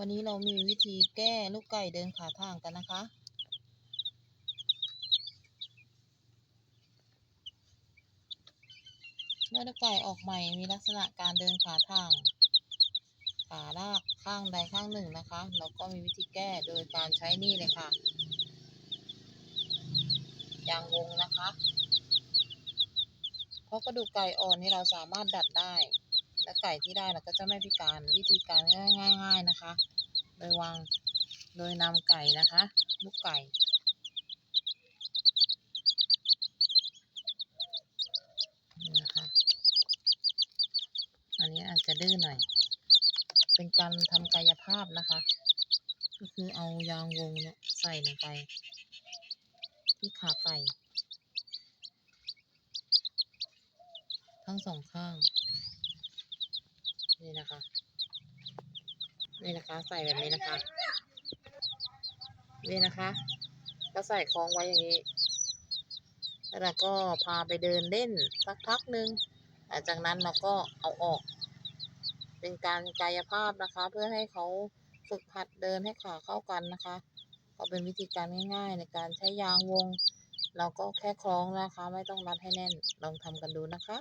วันนี้เรามีวิธีแก้ลูกไก่เดินขาทางกันนะคะ เมื่อลูกไก่ออกใหม่มีลักษณะการเดินขาทาง ขาลากข้างใดข้างหนึ่งนะคะ เราก็มีวิธีแก้โดยการใช้นี่เลยค่ะ ยางวงนะคะ เพราะกระดูกไก่อ่อนนี่เราสามารถดัดได้ และไก่ที่ได้เราก็จะไม่พิการวิธีการง่าย ๆนะคะ โดยวางโดยนำไก่นะคะลูกไก่ นี่นะคะ อันนี้อาจจะดื้อหน่อย เป็นการทำกายภาพนะคะ ก็คือเอายางวงเนี่ยใส่ลงไป ที่ขาไก่ ทั้งสองข้าง นี่นะคะ นี่นะคะ ใส่แบบนี้นะคะ นี่นะคะ ก็ใส่คล้องไว้อย่างนี้ แล้วเราก็พาไปเดินเล่นสักพักหนึ่งหลังจากนั้นเราก็เอาออก เป็นการกายภาพนะคะ เพื่อให้เขาฝึกหัดเดินให้ขาเข้ากันนะคะก็เป็นวิธีการง่ายๆ ในการใช้ยางวง เราก็แค่คล้องนะคะ ไม่ต้องรัดให้แน่น ลองทำกันดูนะคะ